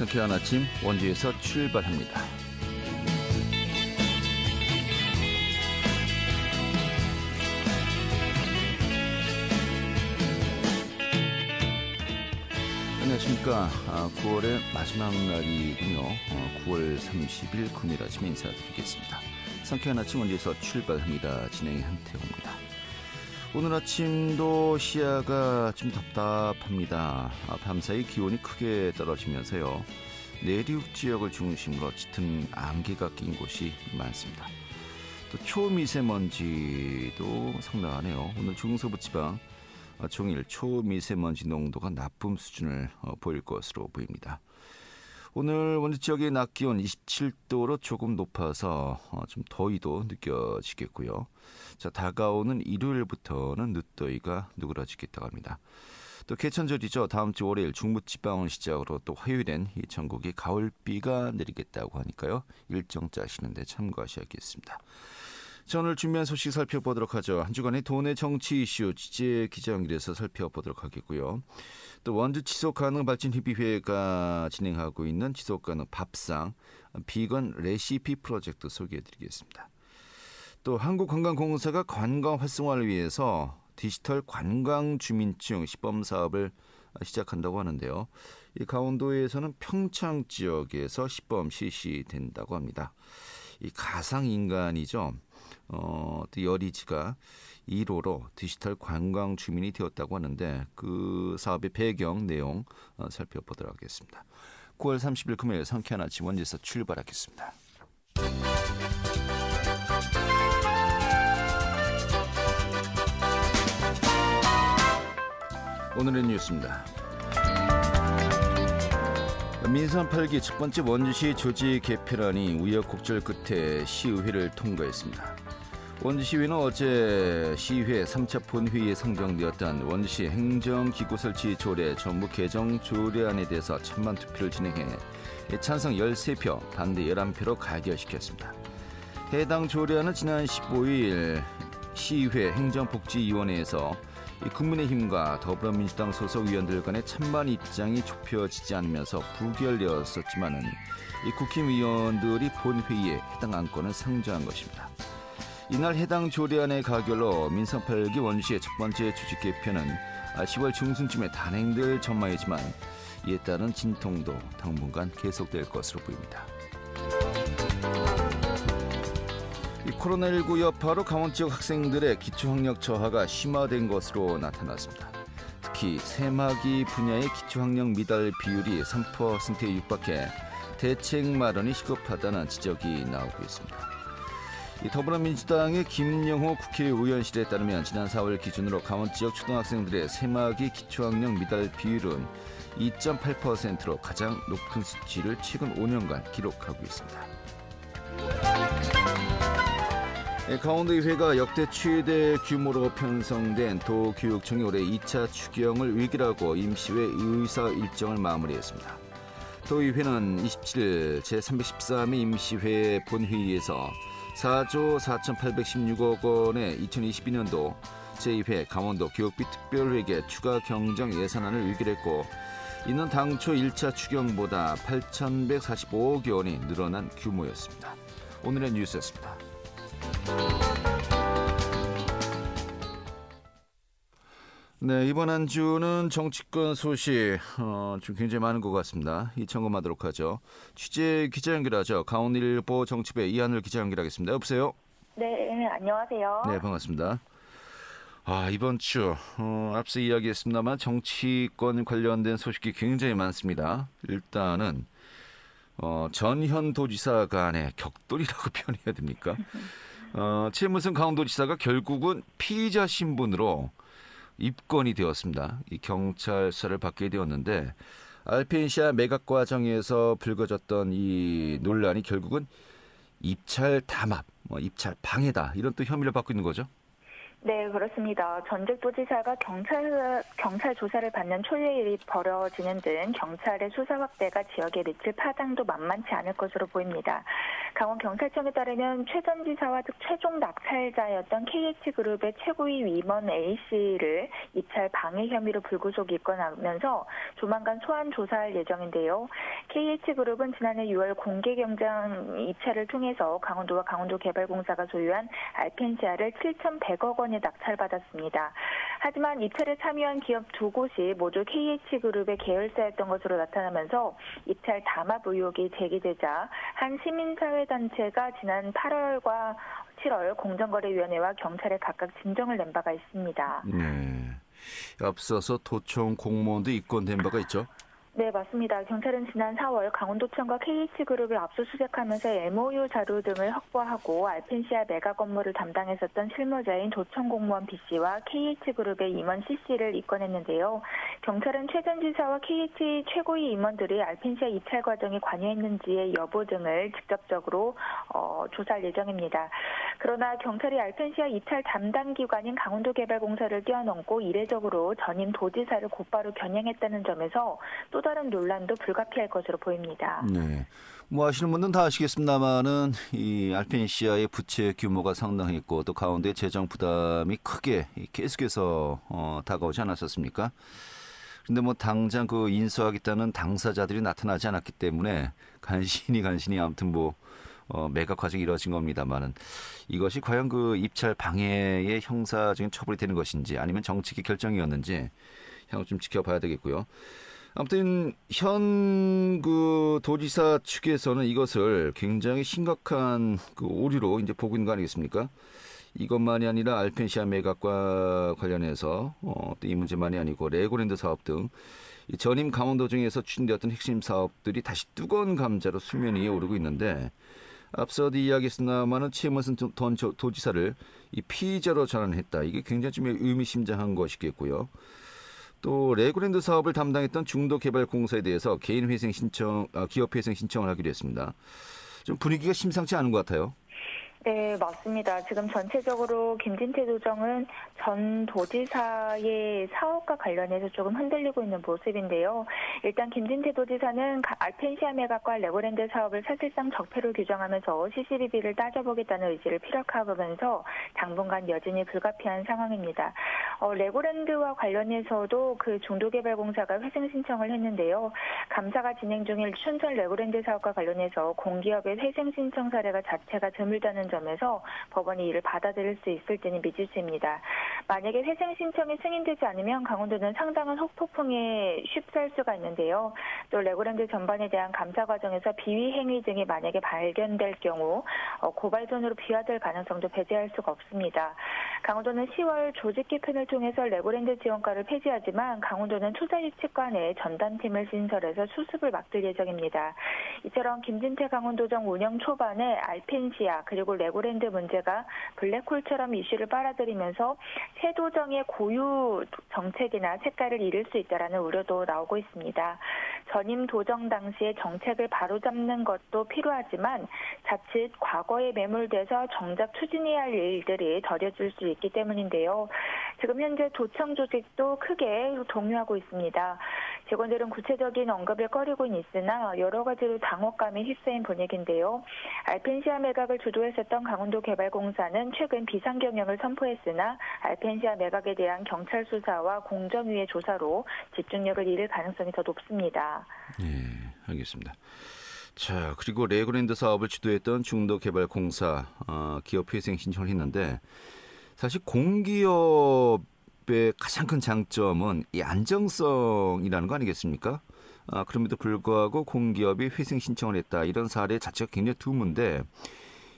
상쾌한 아침 원주에서 출발합니다. 안녕하십니까. 아, 9월의 마지막 날이군요. 어, 9월 30일 금요일 아침에 인사드리겠습니다. 상쾌한 아침 원주에서 출발합니다. 진행의 한태호입니다. 오늘 아침도 시야가 좀 답답합니다. 아, 밤사이 기온이 크게 떨어지면서요. 내륙 지역을 중심으로 짙은 안개가 낀 곳이 많습니다. 또 초미세먼지도 상당하네요. 오늘 중서부 지방 어, 종일 초미세먼지 농도가 나쁨 수준을 어, 보일 것으로 보입니다. 오늘 원주 지역의 낮 기온 27도로 조금 높아서 어, 좀 더위도 느껴지겠고요. 자, 다가오는 일요일부터는 늦더위가 누그러지겠다고 합니다. 또 개천절이죠. 다음 주 월요일 중부지방을 시작으로 또 화요일엔 이 전국에 가을비가 내리겠다고 하니까요. 일정 짜시는데 참고하셔야겠습니다. 자, 오늘 준비한 소식 살펴보도록 하죠. 한 주간의 돈의 정치 이슈 취재 기자 연결해서 살펴보도록 하겠고요. 또 원주 지속 가능 발전 협의회가 진행하고 있는 지속 가능 밥상 비건 레시피 프로젝트 소개해 드리겠습니다. 또 한국관광공사가 관광 활성화를 위해서 디지털 관광 주민증 시범 사업을 시작한다고 하는데요. 이 강원도에서는 평창 지역에서 시범 실시된다고 합니다. 이 가상 인간이죠. 어, 또 여리지가 1호로 디지털 관광 주민이 되었다고 하는데 그 사업의 배경 내용 어, 살펴보도록 하겠습니다. 9월 30일 금요일 상쾌한 아침 원지에서 출발하겠습니다. 오늘의 뉴스입니다. 민선 8기 첫 번째 원주시 조직 개편안이 우여곡절 끝에 시의회를 통과했습니다. 원주시의회는 어제 시의회 3차 본회의에 상정되었던 원주시 행정기구 설치 조례 전부 개정 조례안에 대해서 찬반 투표를 진행해 찬성 13표, 반대 11표로 가결시켰습니다. 해당 조례안은 지난 15일 시의회 행정복지위원회에서 국민의힘과 더불어민주당 소속 의원들 간의 찬반 입장이 좁혀지지 않으면서 부결되었었지만은 국힘의원들이 본회의에 해당 안건을 상정한 것입니다. 이날 해당 조례안의 가결로 민선 8기 원주시의 첫 번째 주식 개편은 10월 중순쯤에 단행될 전망이지만 이에 따른 진통도 당분간 계속될 것으로 보입니다. 코로나19 여파로 강원 지역 학생들의 기초학력 저하가 심화된 것으로 나타났습니다. 특히 새마기 분야의 기초학력 미달 비율이 3%에 육박해 대책 마련이 시급하다는 지적이 나오고 있습니다. 더불어민주당의 김영호 국회의원실에 따르면 지난 4월 기준으로 강원 지역 초등학생들의 새마기 기초학력 미달 비율은 2.8%로 가장 높은 수치를 최근 5년간 기록하고 있습니다. 강원도의회가 역대 최대 규모로 편성된 도교육청이 올해 2차 추경을 위기라고 임시회 의사 일정을 마무리했습니다. 도의회는 27일 제314회 임시회 본회의에서 4조 4,816억 원의 2022년도 제2회 강원도 교육비 특별회계 추가 경정 예산안을 의결했고 이는 당초 1차 추경보다 8,145억 원이 늘어난 규모였습니다. 오늘의 뉴스였습니다. 네, 이번 한 주는 정치권 소식 어, 좀 굉장히 많은 것 같습니다. 이 점검하도록 하죠. 취재 기자 연결하죠. 강원일보 정치배 이하늘 기자 연결하겠습니다. 여보세요? 네, 안녕하세요. 네, 반갑습니다. 아, 이번 주 어, 앞서 이야기했습니다만 정치권 관련된 소식이 굉장히 많습니다. 일단은 어, 전현 도지사 간의 격돌이라고 표현해야 됩니까? 어, 최무승 강원도지사가 결국은 피의자 신분으로 입건이 되었습니다. 이 경찰서를 받게 되었는데 알펜시아 매각 과정에서 불거졌던 이 논란이 결국은 입찰 담합, 뭐 입찰 방해다 이런 또 혐의를 받고 있는 거죠. 네, 그렇습니다. 전직 도지사가 경찰, 경찰 조사를 받는 초유의 일이 벌어지는 등 경찰의 수사 확대가 지역에 미칠 파장도 만만치 않을 것으로 보입니다. 강원경찰청에 따르면 최 전 지사와 즉 최종 낙찰자였던 KH그룹의 최고위 위원 A씨를 입찰 방해 혐의로 불구속 입건하면서 조만간 소환 조사할 예정인데요. KH그룹은 지난해 6월 공개 경쟁 입찰을 통해서 강원도와 강원도개발공사가 소유한 알펜시아를 7,100억 원에 낙찰받았습니다. 하지만 입찰에 참여한 기업 두 곳이 모두 KH그룹의 계열사였던 것으로 나타나면서 입찰 담합 의혹이 제기되자 한 시민사회단체가 지난 8월과 7월 공정거래위원회와 경찰에 각각 진정을 낸 바가 있습니다. 네. 앞서서 도청 공무원도 입건된 바가 있죠. 네, 맞습니다. 경찰은 지난 4월 강원도청과 KH그룹을 압수수색하면서 MOU 자료 등을 확보하고 알펜시아 메가 건물을 담당했었던 실무자인 도청 공무원 B씨와 KH그룹의 임원 C씨를 입건했는데요. 경찰은 최전 지사와 KH 최고위 임원들이 알펜시아 입찰 과정에 관여했는지의 여부 등을 직접적으로 어, 조사할 예정입니다. 그러나 경찰이 알펜시아 입찰 담당 기관인 강원도개발공사를 뛰어넘고 이례적으로 전임 도지사를 곧바로 겨냥했다는 점에서 또 다른 논란도 불가피할 것으로 보입니다. 네. 뭐 아시는 분들은 다 아시겠습니다만은 이 알펜시아의 부채 규모가 상당했고 또 가운데 재정 부담이 크게 계속해서 어, 다가오지 않았었습니까? 근데 뭐 당장 그 인수하겠다는 당사자들이 나타나지 않았기 때문에 간신히 간신히 아무튼 뭐 어, 매각 과정이 이루어진 겁니다만은 이것이 과연 그 입찰 방해의 형사적인 처벌이 되는 것인지 아니면 정치기 결정이었는지 향후 좀 지켜봐야 되겠고요. 아무튼 현 그 도지사 측에서는 이것을 굉장히 심각한 그 오류로 이제 보고 있는 거 아니겠습니까? 이것만이 아니라 알펜시아 매각과 관련해서 어, 또 이 문제만이 아니고 레고랜드 사업 등 전임 강원도 중에서 추진되었던 핵심 사업들이 다시 뜨거운 감자로 수면 위에 오르고 있는데 앞서도 이야기했습니다만은 최문순 전 도지사를 이 피의자로 전환했다. 이게 굉장히 좀 의미심장한 것이겠고요. 또 레고랜드 사업을 담당했던 중도개발공사에 대해서 개인 회생 신청, 아, 기업 회생 신청을 하기로 했습니다. 좀 분위기가 심상치 않은 것 같아요. 네, 맞습니다. 지금 전체적으로 김진태 도정은 전 도지사의 사업과 관련해서 조금 흔들리고 있는 모습인데요. 일단 김진태 도지사는 알펜시아 매각과 레고랜드 사업을 사실상 적폐로 규정하면서 CCBB를 따져보겠다는 의지를 피력하면서 당분간 여진이 불가피한 상황입니다. 어, 레고랜드와 관련해서도 그 중도개발공사가 회생 신청을 했는데요. 감사가 진행 중인 춘천 레고랜드 사업과 관련해서 공기업의 회생 신청 사례가 자체가 드물다는 점에서 법원이 이를 받아들일 수 있을지는 미지수입니다. 만약에 회생 신청이 승인되지 않으면 강원도는 상당한 혹폭풍에 휩쓸 수가 있는데요. 또 레고랜드 전반에 대한 감사 과정에서 비위 행위 등이 만약에 발견될 경우 어, 고발전으로 비화될 가능성도 배제할 수가 없습니다. 강원도는 10월 조직 개편을 통해서 레고랜드 지원과를 폐지하지만 강원도는 투자유치과 내 전담팀을 신설해서 수습을 맡을 예정입니다. 이처럼 김진태 강원도정 운영 초반에 알펜시아 그리고 레고랜드 문제가 블랙홀처럼 이슈를 빨아들이면서 세도정의 고유 정책이나 색깔을 잃을 수 있다라는 우려도 나오고 있습니다. 전임 도정 당시의 정책을 바로잡는 것도 필요하지만 자칫 과거에 매몰돼서 정작 추진해야 할 일들이 더뎌질 수 있기 때문인데요. 지금 현재 도청 조직도 크게 동요하고 있습니다. 직원들은 구체적인 언급을 꺼리고 있으나 여러 가지로 당혹감이 휩싸인 분위기인데요. 알펜시아 매각을 주도했었던 강원도 개발공사는 최근 비상경영을 선포했으나 알펜시아 매각에 대한 경찰 수사와 공정위의 조사로 집중력을 잃을 가능성이 더 높습니다. 네, 알겠습니다. 자, 그리고 레고랜드 사업을 주도했던 중도개발공사 어, 기업 회생 신청을 했는데 사실 공기업 기업의 가장 큰 장점은 이 안정성이라는 거 아니겠습니까? 아, 그럼에도 불구하고 공기업이 회생 신청을 했다. 이런 사례 자체가 굉장히 드문데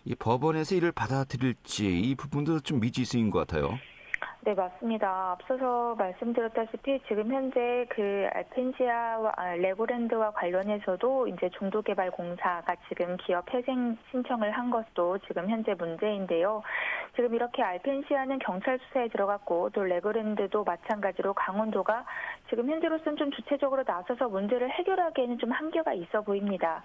이 법원에서 이를 받아들일지 이 부분도 좀 미지수인 것 같아요. 네, 맞습니다. 앞서서 말씀드렸다시피 지금 현재 그 알펜시아와 아, 레고랜드와 관련해서도 이제 중도개발공사가 지금 기업 회생 신청을 한 것도 지금 현재 문제인데요. 지금 이렇게 알펜시아는 경찰 수사에 들어갔고 또 레그랜드도 마찬가지로 강원도가 지금 현재로서는 좀 주체적으로 나서서 문제를 해결하기에는 좀 한계가 있어 보입니다.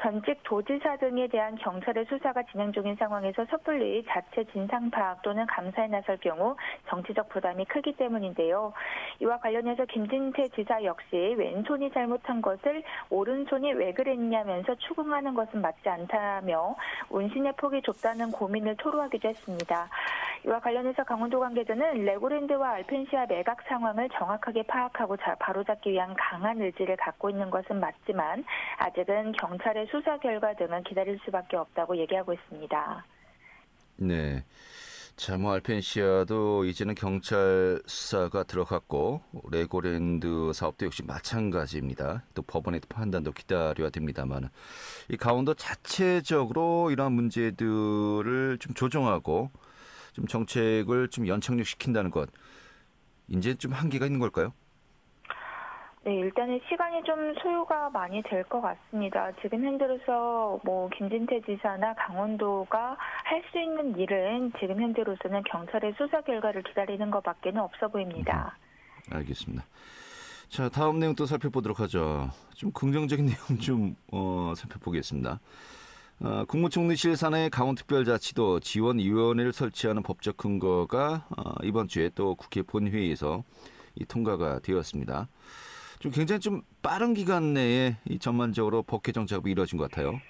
전직 도지사 등에 대한 경찰의 수사가 진행 중인 상황에서 섣불리 자체 진상 파악 또는 감사에 나설 경우 정치적 부담이 크기 때문인데요. 이와 관련해서 김진태 지사 역시 왼손이 잘못한 것을 오른손이 왜 그랬냐면서 추궁하는 것은 맞지 않다며 운신의 폭이 좁다는 고민을 토로하기도 했습니다. 이와 관련해서 강원도 관계자는 레고랜드와 알펜시아 매각 상황을 정확하게 파악하고 바로잡기 위한 강한 의지를 갖고 있는 것은 맞지만 아직은 경찰의 수사 결과 등은 기다릴 수밖에 없다고 얘기하고 있습니다. 네. 자, 뭐 알펜시아도 이제는 경찰 수사가 들어갔고 레고랜드 사업도 역시 마찬가지입니다. 또 법원의 판단도 기다려야 됩니다만 이 강원도 자체적으로 이러한 문제들을 좀 조정하고 좀 정책을 좀 연착륙시킨다는 것 이제 좀 한계가 있는 걸까요? 네, 일단은 시간이 좀 소요가 많이 될 것 같습니다. 지금 현재로서 뭐 김진태 지사나 강원도가 할 수 있는 일은 지금 현재로서는 경찰의 수사 결과를 기다리는 것밖에는 없어 보입니다. 음, 알겠습니다. 자, 다음 내용 또 살펴보도록 하죠. 좀 긍정적인 내용 좀 어, 살펴보겠습니다. 어, 국무총리실 산하의 강원특별자치도 지원위원회를 설치하는 법적 근거가 어, 이번 주에 또 국회 본회의에서 이 통과가 되었습니다. 좀 굉장히 좀 빠른 기간 내에 이 전반적으로 법 개정 작업이 이루어진 것 같아요.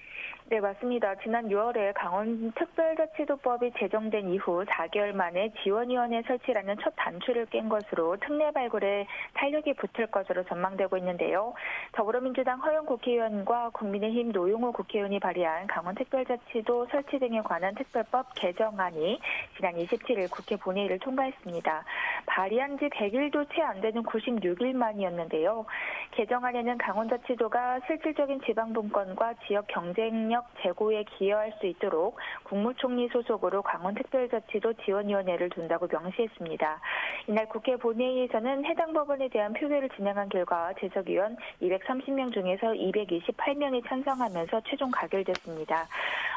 네, 맞습니다. 지난 6월에 강원 특별자치도법이 제정된 이후 4개월 만에 지원위원회 설치라는 첫 단추를 깬 것으로 특례 발굴에 탄력이 붙을 것으로 전망되고 있는데요. 더불어민주당 허영 국회의원과 국민의힘 노용호 국회의원이 발의한 강원 특별자치도 설치 등에 관한 특별법 개정안이 지난 27일 국회 본회의를 통과했습니다. 발의한 지 100일도 채 안 되는 96일 만이었는데요. 개정안에는 강원자치도가 실질적인 지방분권과 지역 경쟁력 제고에 기여할 수 있도록 국무총리 소속으로 강원특별자치도 지원위원회를 둔다고 명시했습니다. 이날 국회 본회의에서는 해당 법안에 대한 표결을 진행한 결과 제석위원 230명 중에서 228명이 찬성하면서 최종 가결됐습니다.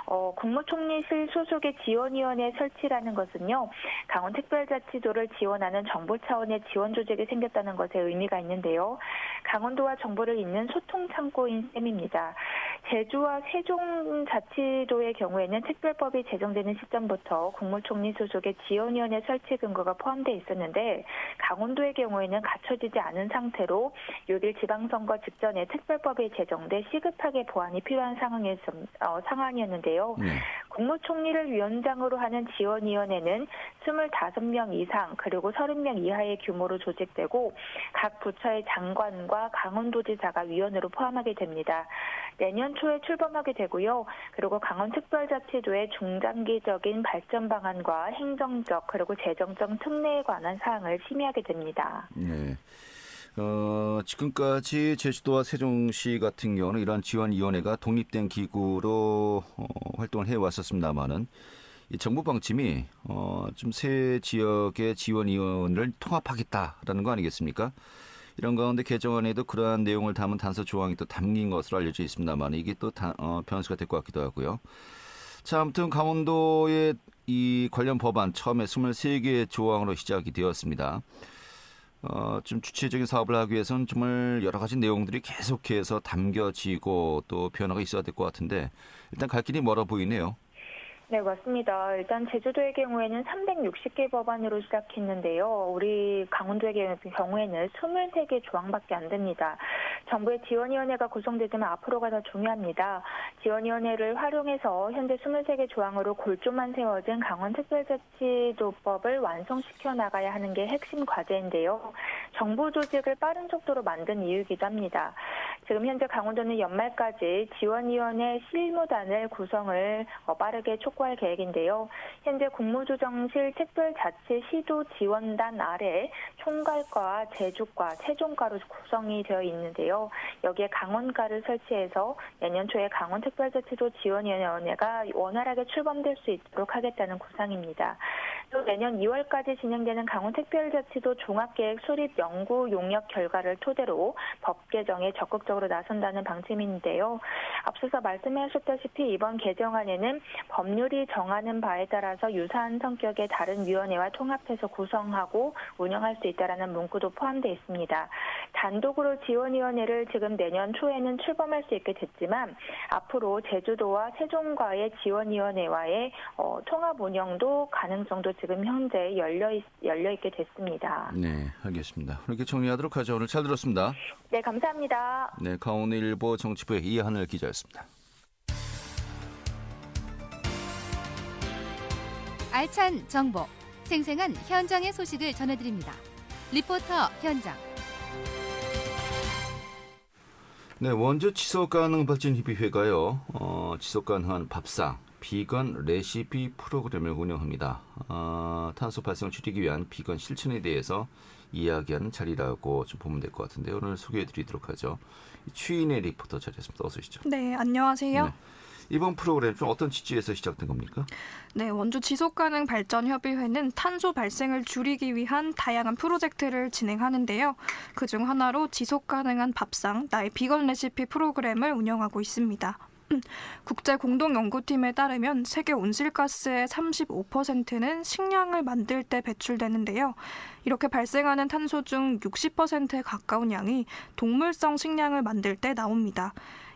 어, 국무총리실 소속의 지원위원회 설치라는 것은요, 강원특별자치도를 지원하는 정부 차원의 지원 조직이 생겼다는 것에 의미가 있는데요. 강 원도와 정부를 잇는 소통 창고인 셈입니다. 제주와 세종자치도의 경우에는 특별법이 제정되는 시점부터 국무총리 소속의 지원위원회 설치 근거가 포함되어 있었는데 강원도의 경우에는 갖춰지지 않은 상태로 6일 지방선거 직전에 특별법이 제정돼 시급하게 보완이 필요한 상황이었, 어, 상황이었는데요. 네. 국무총리를 위원장으로 하는 지원위원회는 25명 이상 그리고 30명 이하의 규모로 조직되고 각 부처의 장관과 강원도지사가 위원으로 포함하게 됩니다. 내년 초에 출범하게 되고요. 그리고 강원특별자치도의 중장기적인 발전 방안과 행정적 그리고 재정적 특례에 관한 사항을 심의하게 됩니다. 네. 어, 지금까지 제주도와 세종시 같은 경우는 이러한 지원위원회가 독립된 기구로 어, 활동을 해왔었습니다만은 이 정부 방침이 어, 좀 새 지역의 지원위원을 통합하겠다라는 거 아니겠습니까? 이런 가운데 개정안에도 그러한 내용을 담은 단서 조항이 또 담긴 것으로 알려져 있습니다만 이게 또 다, 어, 변수가 될 것 같기도 하고요. 자, 아무튼 강원도의 이 관련 법안 처음에 23개의 조항으로 시작이 되었습니다. 어, 좀 주체적인 사업을 하기 위해서는 정말 여러 가지 내용들이 계속해서 담겨지고 또 변화가 있어야 될 것 같은데 일단 갈 길이 멀어 보이네요. 네, 맞습니다. 일단 제주도의 경우에는 360개 법안으로 시작했는데요. 우리 강원도의 경우에는 23개 조항밖에 안 됩니다. 정부의 지원위원회가 구성되지만 앞으로가 더 중요합니다. 지원위원회를 활용해서 현재 23개 조항으로 골조만 세워진 강원특별자치도법을 완성시켜 나가야 하는 게 핵심 과제인데요. 정부 조직을 빠른 속도로 만든 이유이기도 합니다. 지금 현재 강원도는 연말까지 지원위원회 실무단을 구성을 어, 빠르게 촉구할 계획인데요. 현재 국무조정실 특별자치 시도 지원단 아래 총괄과 제주과, 세종과로 구성이 되어 있는데요. 여기에 강원과를 설치해서 내년 초에 강원특별자치도 지원위원회가 원활하게 출범될 수 있도록 하겠다는 구상입니다. 또 내년 2월까지 진행되는 강원특별자치도 종합계획 수립 연구 용역 결과를 토대로 법 개정에 적극적으로 나선다는 방침인데요. 앞서서 말씀하셨다시피 이번 개정안에는 법률이 정하는 바에 따라서 유사한 성격의 다른 위원회와 통합해서 구성하고 운영할 수 있다라는 문구도 포함되어 있습니다. 단독으로 지원위원회를 지금 내년 초에는 출범할 수 있게 됐지만 앞으로 제주도와 세종과의 지원위원회와의 어, 통합 운영도 가능성도 지금 현재 열려 있, 열려 있게 됐습니다. 네, 알겠습니다. 이렇게 정리하도록 하죠. 오늘 잘 들었습니다. 네, 감사합니다. 네, 강원일보 정치부의 이하늘 기자였습니다. 알찬 정보, 생생한 현장의 소식을 전해드립니다. 리포터 현장. 네, 원주 지속 가능 발전 협의회가요. 어, 지속 가능한 밥상 비건 레시피 프로그램을 운영합니다. 어, 탄소 발생을 줄이기 위한 비건 실천에 대해서 이야기하는 자리라고 좀 보면 될 것 같은데 오늘 소개해드리도록 하죠. 추인의 리포터 자리였습니다. 어서 오시죠. 네, 안녕하세요. 네. 이번 프로그램 좀 어떤 취지에서 시작된 겁니까? 네, 원주 지속가능 발전 협의회는 탄소 발생을 줄이기 위한 다양한 프로젝트를 진행하는데요. 그중 하나로 지속 가능한 밥상 나의 비건 레시피 프로그램을 운영하고 있습니다. 국제 공동 연구팀에 따르면 세계 온실가스의 35%는 식량을 만들 때 배출되는데요. 이렇게 발생하는 탄소 중 60%에 가까운 양이 동물성 식량을 만들 때 나옵니다.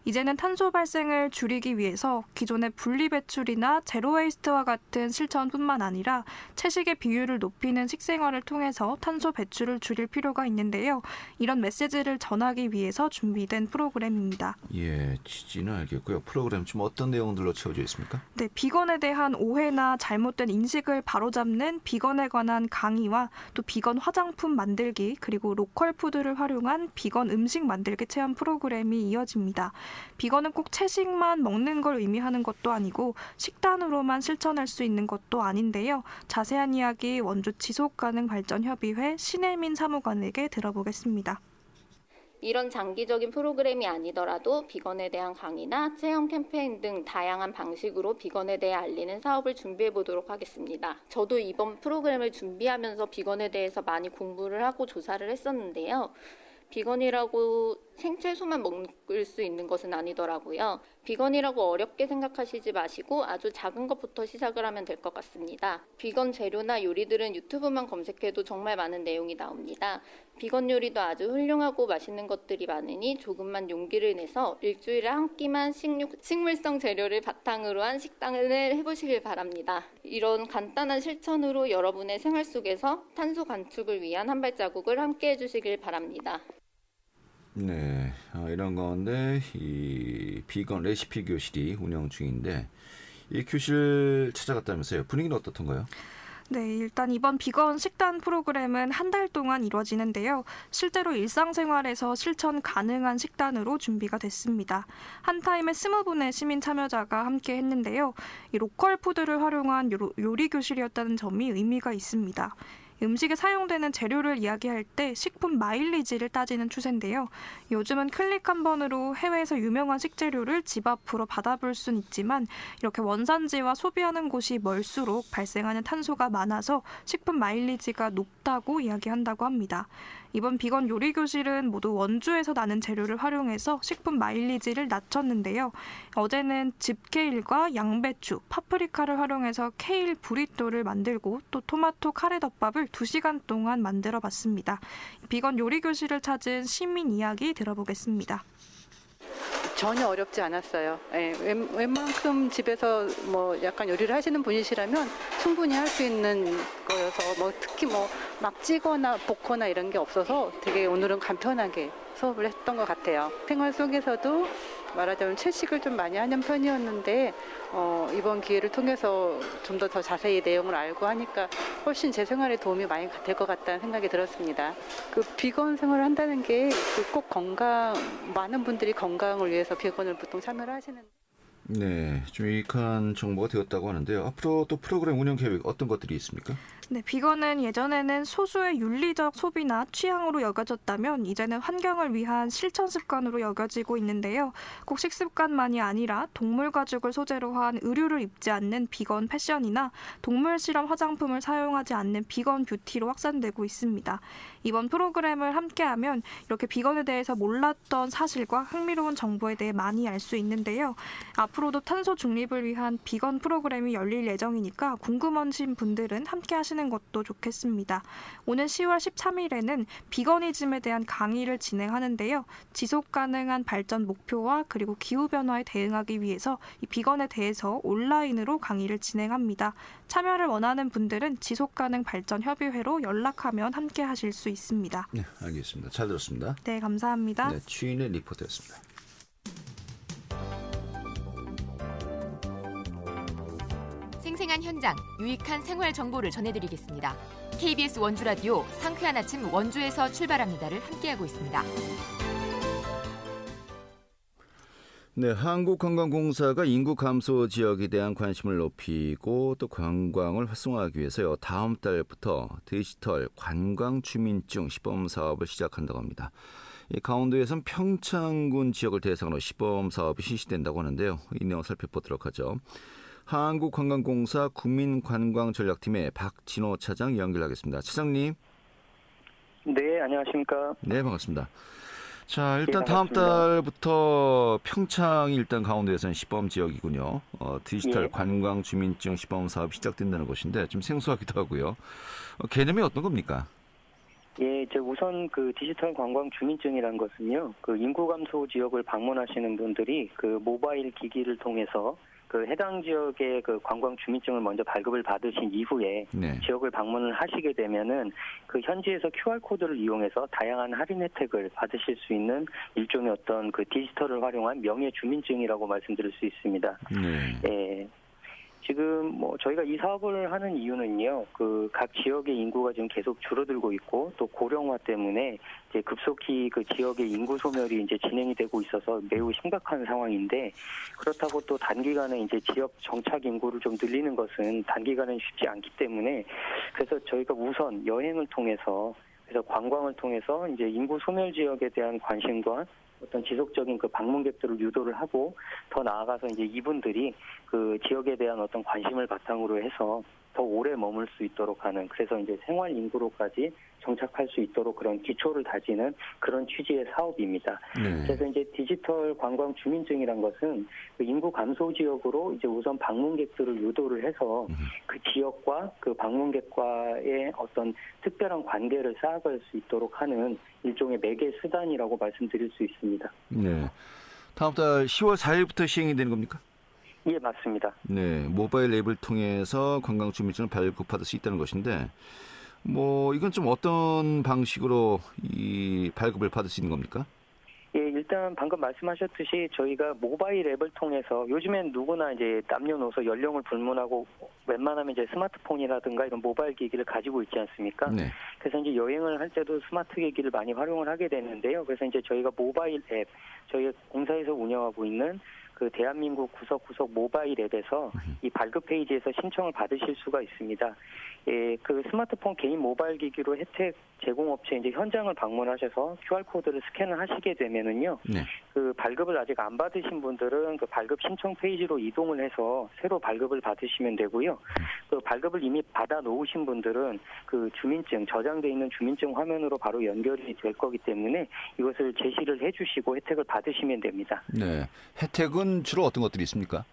이제는 탄소 발생을 줄이기 위해서 기존의 분리 배출이나 제로 웨이스트와 같은 실천뿐만 아니라 채식의 비율을 높이는 식생활을 통해서 탄소 배출을 줄일 필요가 있는데요. 이런 메시지를 전하기 위해서 준비된 프로그램입니다. 예, 취지는 알겠고요. 프로그램 좀 어떤 내용들로 채워져 있습니까? 네, 비건에 대한 오해나 잘못된 인식을 바로잡는 비건에 관한 강의와 또 비건 화장품 만들기 그리고 로컬 푸드를 활용한 비건 음식 만들기 체험 프로그램이 이어집니다. 비건은 꼭 채식만 먹는 걸 의미하는 것도 아니고 식단으로만 실천할 수 있는 것도 아닌데요. 자세한 이야기 원주 지속 가능 발전 협의회 신혜민 사무관에게 들어보겠습니다. 이런 장기적인 프로그램이 아니더라도 비건에 대한 강의나 체험 캠페인 등 다양한 방식으로 비건에 대해 알리는 사업을 준비해 보도록 하겠습니다. 저도 이번 프로그램을 준비하면서 비건에 대해서 많이 공부를 하고 조사를 했었는데요. 비건이라고 생채소만 먹을 수 있는 것은 아니더라고요. 비건이라고 어렵게 생각하시지 마시고 아주 작은 것부터 시작을 하면 될 것 같습니다. 비건 재료나 요리들은 유튜브만 검색해도 정말 많은 내용이 나옵니다. 비건 요리도 아주 훌륭하고 맛있는 것들이 많으니 조금만 용기를 내서 일주일에 한 끼만 식육, 식물성 재료를 바탕으로 한 식당을 해보시길 바랍니다. 이런 간단한 실천으로 여러분의 생활 속에서 탄소 감축을 위한 한 발자국을 함께 해주시길 바랍니다. 네, 아, 이런 가운데 이 비건 레시피 교실이 운영 중인데 이 교실 찾아갔다면서요? 분위기는 어떻던가요? 네, 일단 이번 비건 식단 프로그램은 한 달 동안 이루어지는데요. 실제로 일상생활에서 실천 가능한 식단으로 준비가 됐습니다. 한 타임에 스무 분의 시민 참여자가 함께 했는데요. 이 로컬 푸드를 활용한 요- 요리 교실이었다는 점이 의미가 있습니다. 음식에 사용되는 재료를 이야기할 때 식품 마일리지를 따지는 추세인데요. 요즘은 클릭 한 번으로 해외에서 유명한 식재료를 집 앞으로 받아볼 순 있지만 이렇게 원산지와 소비하는 곳이 멀수록 발생하는 탄소가 많아서 식품 마일리지가 높다고 이야기한다고 합니다. 이번 비건 요리 교실은 모두 원주에서 나는 재료를 활용해서 식품 마일리지를 낮췄는데요. 어제는 집케일과 양배추, 파프리카를 활용해서 케일 브리또를 만들고 또 토마토 카레 덮밥을 2시간 동안 만들어 봤습니다. 비건 요리 교실을 찾은 시민 이야기 들어보겠습니다. 전혀 어렵지 않았어요. 예, 웬, 웬만큼 집에서 뭐 약간 요리를 하시는 분이시라면 충분히 할 수 있는 거여서 뭐 특히 뭐 막 찌거나 볶거나 이런 게 없어서 되게 오늘은 간편하게 수업을 했던 것 같아요. 생활 속에서도 말하자면 채식을 좀 많이 하는 편이었는데 어, 이번 기회를 통해서 좀 더 더 자세히 내용을 알고 하니까 훨씬 제 생활에 도움이 많이 될 것 같다는 생각이 들었습니다. 그 비건 생활을 한다는 게 꼭 건강 많은 분들이 건강을 위해서 비건을 보통 참여를 하시는. 네, 좀 유익한 정보가 되었다고 하는데요. 앞으로 또 프로그램 운영 계획 어떤 것들이 있습니까? 네, 비건은 예전에는 소수의 윤리적 소비나 취향으로 여겨졌다면 이제는 환경을 위한 실천 습관으로 여겨지고 있는데요. 꼭 식습관만이 아니라 동물 가죽을 소재로 한 의류를 입지 않는 비건 패션이나 동물 실험 화장품을 사용하지 않는 비건 뷰티로 확산되고 있습니다. 이번 프로그램을 함께하면 이렇게 비건에 대해서 몰랐던 사실과 흥미로운 정보에 대해 많이 알 수 있는데요. 앞으로도 탄소 중립을 위한 비건 프로그램이 열릴 예정이니까 궁금하신 분들은 함께 하시는 것도 좋겠습니다. 오는 10월 13일에는 비거니즘에 대한 강의를 진행하는데요. 지속 가능한 발전 목표와 그리고 기후 변화에 대응하기 위해서 이 비건에 대해서 온라인으로 강의를 진행합니다. 참여를 원하는 분들은 지속 가능 발전 협의회로 연락하면 함께 하실 수 있습니다. 네, 알겠습니다. 잘 들었습니다. 네, 감사합니다. 네, 추인의 리포트였습니다. 생생한 현장, 유익한 생활 정보를 전해드리겠습니다. KBS 원주 라디오 상쾌한 아침 원주에서 출발합니다를 함께하고 있습니다. 네, 한국관광공사가 인구 감소 지역에 대한 관심을 높이고 또 관광을 활성화하기 위해서요. 다음 달부터 디지털 관광 주민증 시범 사업을 시작한다고 합니다. 이 강원도에선 평창군 지역을 대상으로 시범 사업이 실시된다고 하는데요. 이 내용 살펴보도록 하죠. 한국관광공사 국민관광전략팀의 박진호 차장 연결하겠습니다. 차장님, 네, 안녕하십니까. 네 반갑습니다. 자 일단 네, 다음. 달부터 평창이 일단 강원도에서는 시범 지역이군요. 어, 디지털 예. 관광 주민증 시범 사업 시작된다는 것인데 좀 생소하기도 하고요. 어, 개념이 어떤 겁니까? 예, 이제 우선 그 디지털 관광 주민증이라는 것은요, 그 인구 감소 지역을 방문하시는 분들이 그 모바일 기기를 통해서 그 해당 지역의 그 관광 주민증을 먼저 발급을 받으신 이후에 네. 지역을 방문을 하시게 되면은 그 현지에서 QR 코드를 이용해서 다양한 할인 혜택을 받으실 수 있는 일종의 어떤 그 디지털을 활용한 명예 주민증이라고 말씀드릴 수 있습니다. 네. 예. 지금 뭐 저희가 이 사업을 하는 이유는요. 그 각 지역의 인구가 지금 계속 줄어들고 있고 또 고령화 때문에 이제 급속히 그 지역의 인구 소멸이 이제 진행이 되고 있어서 매우 심각한 상황인데 그렇다고 또 단기간에 이제 지역 정착 인구를 좀 늘리는 것은 단기간엔 쉽지 않기 때문에 그래서 저희가 우선 여행을 통해서 그래서 관광을 통해서 이제 인구 소멸 지역에 대한 관심과 어떤 지속적인 그 방문객들을 유도를 하고 더 나아가서 이제 이분들이 그 지역에 대한 어떤 관심을 바탕으로 해서 더 오래 머물 수 있도록 하는 그래서 이제 생활 인구로까지 정착할 수 있도록 그런 기초를 다지는 그런 취지의 사업입니다. 네. 그래서 이제 디지털 관광 주민증이란 것은 그 인구 감소 지역으로 이제 우선 방문객들을 유도를 해서 그 지역과 그 방문객과의 어떤 특별한 관계를 쌓아갈 수 있도록 하는 일종의 매개 수단이라고 말씀드릴 수 있습니다. 네. 다음 달 10월 4일부터 시행이 되는 겁니까? 예, 맞습니다. 네. 모바일 앱을 통해서 관광 주민증을 발급받을 수 있다는 것인데 뭐 이건 좀 어떤 방식으로 이 발급을 받을 수 있는 겁니까? 예, 일단 방금 말씀하셨듯이 저희가 모바일 앱을 통해서 요즘엔 누구나 이제 남녀노소 연령을 불문하고 웬만하면 이제 스마트폰이라든가 이런 모바일 기기를 가지고 있지 않습니까? 네. 그래서 이제 여행을 할 때도 스마트 기기를 많이 활용을 하게 되는데요. 그래서 이제 저희가 모바일 앱, 저희 공사에서 운영하고 있는 그 대한민국 구석구석 모바일 앱에서 이 발급 페이지에서 신청을 받으실 수가 있습니다. 예, 그 스마트폰 개인 모바일 기기로 혜택 제공업체 이제 현장을 방문하셔서 QR 코드를 스캔을 하시게 되면은요. 네. 그 발급을 아직 안 받으신 분들은 그 발급 신청 페이지로 이동을 해서 새로 발급을 받으시면 되고요. 그 발급을 이미 받아 놓으신 분들은 그 주민증 저장돼 있는 주민증 화면으로 바로 연결이 될 거기 때문에 이것을 제시를 해주시고 혜택을 받으시면 됩니다. 네. 혜택은 주로 어떤 것들이 있습니까?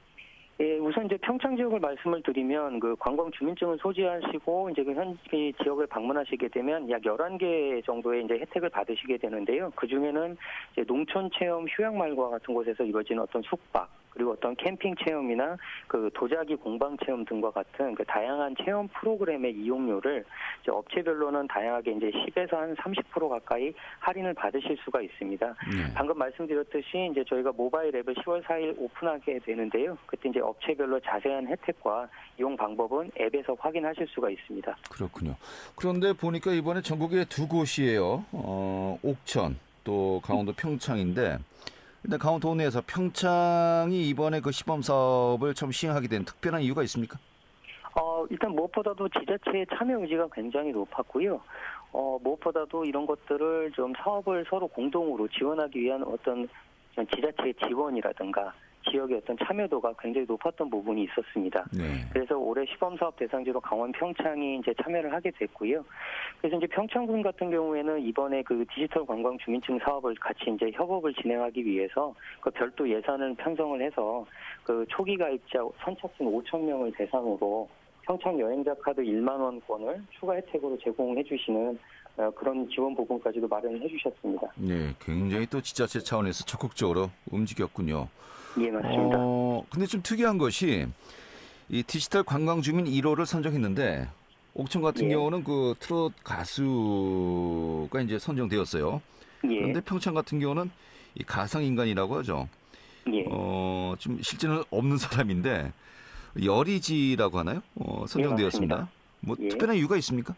예, 우선 이제 평창 지역을 말씀을 드리면 그 관광 주민증을 소지하시고 이제 그 현지 지역을 방문하시게 되면 약 11개 정도의 이제 혜택을 받으시게 되는데요. 그 중에는 이제 농촌 체험 휴양마을과 같은 곳에서 이루어지는 어떤 숙박 그리고 어떤 캠핑 체험이나 그 도자기 공방 체험 등과 같은 그 다양한 체험 프로그램의 이용료를 이제 업체별로는 다양하게 이제 10에서 한 30% 가까이 할인을 받으실 수가 있습니다. 네. 방금 말씀드렸듯이 이제 저희가 모바일 앱을 10월 4일 오픈하게 되는데요. 그때 이제 업체별로 자세한 혜택과 이용 방법은 앱에서 확인하실 수가 있습니다. 그렇군요. 그런데 보니까 이번에 전국에 두 곳이에요. 어, 옥천 또 강원도 평창인데 일단 강원 도 내에서 평창이 이번에 그 시범 사업을 처음 시행하게 된 특별한 이유가 있습니까? 어, 어, 일단 무엇보다도 지자체의 참여 의지가 굉장히 높았고요. 어, 무엇보다도 이런 것들을 좀 사업을 서로 공동으로 지원하기 위한 어떤 지자체의 지원이라든가 지역의 어떤 참여도가 굉장히 높았던 부분이 있었습니다. 네. 그래서 올해 시범 사업 대상지로 강원 평창이 이제 참여를 하게 됐고요. 그래서 이제 평창군 같은 경우에는 이번에 그 디지털 관광 주민증 사업을 같이 이제 협업을 진행하기 위해서 그 별도 예산을 편성을 해서 그 초기 가입자 선착순 5천 명을 대상으로 평창 여행자 카드 1만 원권을 추가 혜택으로 제공해 주시는 어, 그런 지원 부분까지도 마련을 해주셨습니다. 네, 굉장히 또 지자체 차원에서 적극적으로 움직였군요. 예, 맞습니다. 어, 근데 좀 특이한 것이 이 디지털 관광 주민 1호를 선정했는데 옥천 같은 예. 경우는 그 트롯 가수가 이제 선정되었어요. 예, 그런데 평창 같은 경우는 이 가상 인간이라고 하죠. 예. 어, 지금 실제는 없는 사람인데 여리지라고 하나요? 어, 선정되었습니다. 예. 뭐 예. 특별한 이유가 있습니까?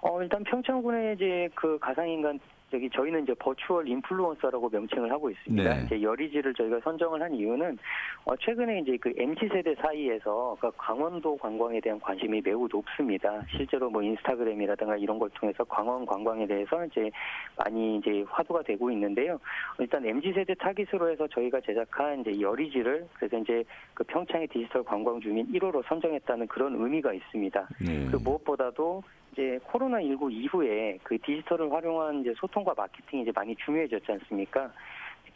어, 일단 평창군의 이제 그 가상인간 저기 저희는 이제 버추얼 인플루언서라고 명칭을 하고 있습니다. 네. 이제 여리지를 저희가 선정을 한 이유는 어, 최근에 이제 그 MZ 세대 사이에서 그 강원도 관광에 대한 관심이 매우 높습니다. 실제로 뭐 인스타그램이라든가 이런 걸 통해서 강원 관광에 대해서 이제 많이 이제 화두가 되고 있는데요. 일단 MZ 세대 타깃으로 해서 저희가 제작한 이제 여리지를 그래서 이제 그 평창의 디지털 관광 주민 1호로 선정했다는 그런 의미가 있습니다. 네. 그 무엇보다도 이제 코로나 19 이후에 그 디지털을 활용한 이제 소통과 마케팅이 이제 많이 중요해졌지 않습니까?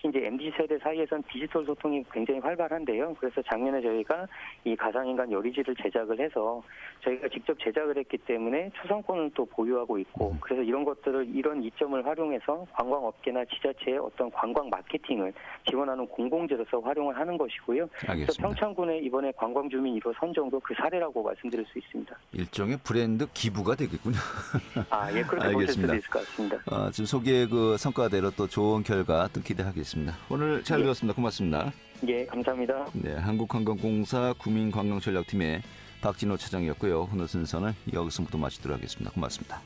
특히 이제 MZ 세대 사이에선 디지털 소통이 굉장히 활발한데요. 그래서 작년에 저희가 이 가상인간 여리지를 제작을 해서 저희가 직접 제작을 했기 때문에 초상권을 또 보유하고 있고 그래서 이런 것들을 이런 이점을 활용해서 관광업계나 지자체의 어떤 관광 마케팅을 지원하는 공공재로서 활용을 하는 것이고요. 그래서 알겠습니다. 평창군의 이번에 관광주민 1호 선정도 그 사례라고 말씀드릴 수 있습니다. 일종의 브랜드 기부가 되겠군요. 아, 예, 그렇게 보실 수도 알겠습니다. 있을 것 같습니다. 아, 지금 소개 그 성과대로 또 좋은 결과 또 기대하겠습니다. 오늘 잘 예. 배웠습니다. 고맙습니다. 예, 감사합니다. 네, 한국관광공사 구민관광전략팀의 박진호 차장이었고요. 오늘 순서는 여기서 모두 마치도록 하겠습니다. 고맙습니다.